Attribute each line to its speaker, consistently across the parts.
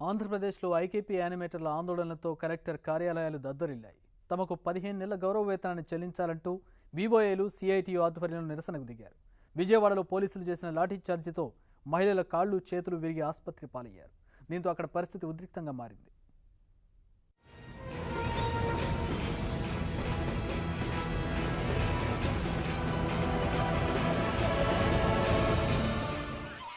Speaker 1: ఆంధ్రప్రదేశ్లో IKP యానిమేటర్ల ఆందోళనలతో collector కార్యాలయాలు దద్దరిల్లాయి. తమకు పదిహేను నెలల గౌరవ వేతనాన్ని చెల్లించాలంటూ వివోఏలు సిఐటియు ఆధ్వర్యంలో నిరసనకు దిగారు. విజయవాడలో పోలీసులు చేసిన లాఠీఛార్జీతో మహిళల కాళ్ళు చేతులు విరిగి ఆసుపత్రి పాలయ్యారు. దీంతో అక్కడ పరిస్థితి ఉద్రిక్తంగా మారింది.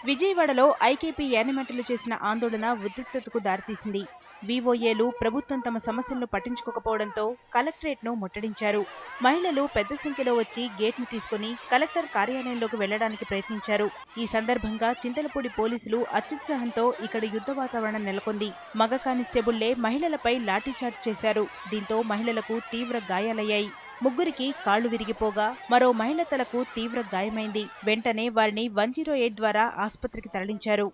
Speaker 2: విజయవాడలో ఐకేపీ యానిమెంట్లు చేసిన ఆందోళన ఉద్రిక్తతకు దారితీసింది. వివోఏలు ప్రభుత్వం తమ సమస్యలను పట్టించుకోకపోవడంతో కలెక్టరేట్ను ముట్టడించారు. మహిళలు పెద్ద సంఖ్యలో వచ్చి గేట్ను తీసుకుని కలెక్టర్ కార్యాలయంలోకి వెళ్ళడానికి ప్రయత్నించారు. ఈ సందర్భంగా చింతలపూడి పోలీసులు అత్యుత్సాహంతో ఇక్కడ యుద్ధ వాతావరణం నెలకొంది. మగ కానిస్టేబుల్లే మహిళలపై లాఠీచార్జ్ చేశారు. దీంతో మహిళలకు తీవ్ర గాయాలయ్యాయి. ముగ్గురికి కాళ్ళు విరిగిపోగా మరో మహిళ తలకు తీవ్ర గాయమైంది. వెంటనే వారిని వన్ జీరో ఎయిట్ ద్వారా ఆసుపత్రికి తరలించారు.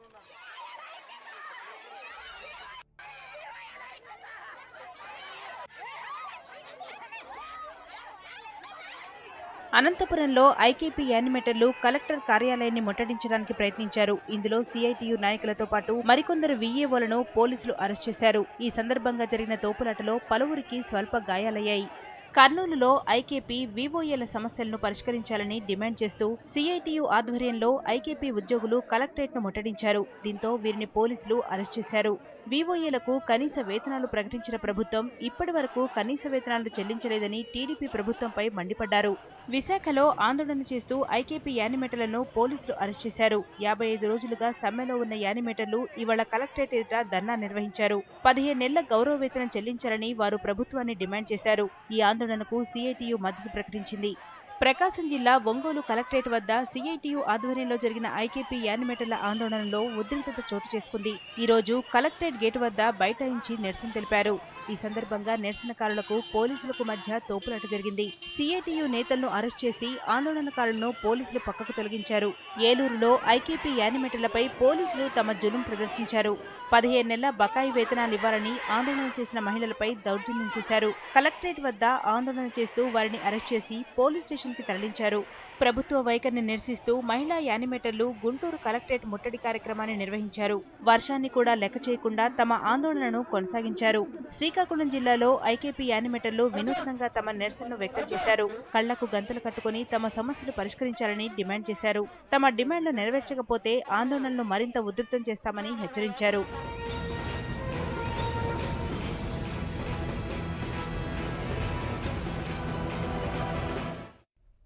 Speaker 2: అనంతపురంలో ఐకేపీ యానిమేటర్లు కలెక్టర్ కార్యాలయాన్ని ముట్టడించడానికి ప్రయత్నించారు. ఇందులో సిఐటియు నాయకులతో పాటు మరికొందరు విఏఓలను పోలీసులు అరెస్ట్ చేశారు. ఈ సందర్భంగా జరిగిన తోపులాటలో పలువురికి స్వల్ప గాయాలయ్యాయి. కర్నూలులో ఐకేపీ వివోఏల సమస్యలను పరిష్కరించాలని డిమాండ్ చేస్తూ సిఐటియు ఆధ్వర్యంలో ఐకేపీ ఉద్యోగులు కలెక్టరేట్ను ముట్టడించారు. దీంతో వీరిని పోలీసులు అరెస్ట్ చేశారు. బీఓఏలకు కనీస వేతనాలు ప్రకటించిన ప్రభుత్వం ఇప్పటి వరకు కనీస వేతనాలు చెల్లించలేదని టీడీపీ ప్రభుత్వంపై మండిపడ్డారు. విశాఖలో ఆందోళన చేస్తూ ఐకేపీ యానిమేటర్లను పోలీసులు అరెస్ట్ చేశారు. యాభై ఐదు రోజులుగా సమ్మెలో ఉన్న యానిమేటర్లు ఇవాళ కలెక్టరేట్ ఎదుట ధర్నా నిర్వహించారు. పదిహేను నెలల గౌరవ వేతనం చెల్లించాలని వారు ప్రభుత్వాన్ని డిమాండ్ చేశారు. ఈ ఆందోళనకు సీఐటియు మద్దతు ప్రకటించింది. ప్రకాశం జిల్లా ఒంగోలు కలెక్టరేట్ వద్ద సిఐటియు ఆధ్వర్యంలో జరిగిన ఐకేపీ యానిమేటర్ల ఆందోళనలో ఉద్రిక్తత చోటు చేసుకుంది. ఈ రోజు కలెక్టరేట్ గేటు వద్ద బైఠాయించి నిరసన తెలిపారు. ఈ సందర్భంగా నిరసనకారులకు పోలీసులకు మధ్య తోపులాట జరిగింది. సిఐటియు నేతలను అరెస్ట్ చేసి ఆందోళనకారులను పోలీసులు పక్కకు తొలగించారు. ఏలూరులో ఐకేపీ యానిమేటర్లపై పోలీసులు తమ జులుం ప్రదర్శించారు. పదిహేను నెలల బకాయి వేతనాలు ఇవ్వాలని ఆందోళన చేసిన మహిళలపై దౌర్జన్యం చేశారు. కలెక్టరేట్ వద్ద ఆందోళన చేస్తూ వారిని అరెస్ట్ చేసి పోలీస్ స్టేషన్ స్టేషన్కి తరలించారు. ప్రభుత్వ వైఖరిని నిరసిస్తూ మహిళా యానిమేటర్లు గుంటూరు కలెక్టరేట్ ముట్టడి కార్యక్రమాన్ని నిర్వహించారు. వర్షాన్ని కూడా లెక్క చేయకుండా తమ ఆందోళనను కొనసాగించారు. శ్రీకాకుళం జిల్లాలో ఐకేపీ యానిమేటర్లు వినూత్నంగా తమ నిరసనను వ్యక్తం చేశారు. కళ్ళకు గంతలు కట్టుకుని తమ సమస్యలు పరిష్కరించాలని డిమాండ్ చేశారు. తమ డిమాండ్లు నెరవేర్చకపోతే ఆందోళనలు మరింత ఉధృతం చేస్తామని హెచ్చరించారు.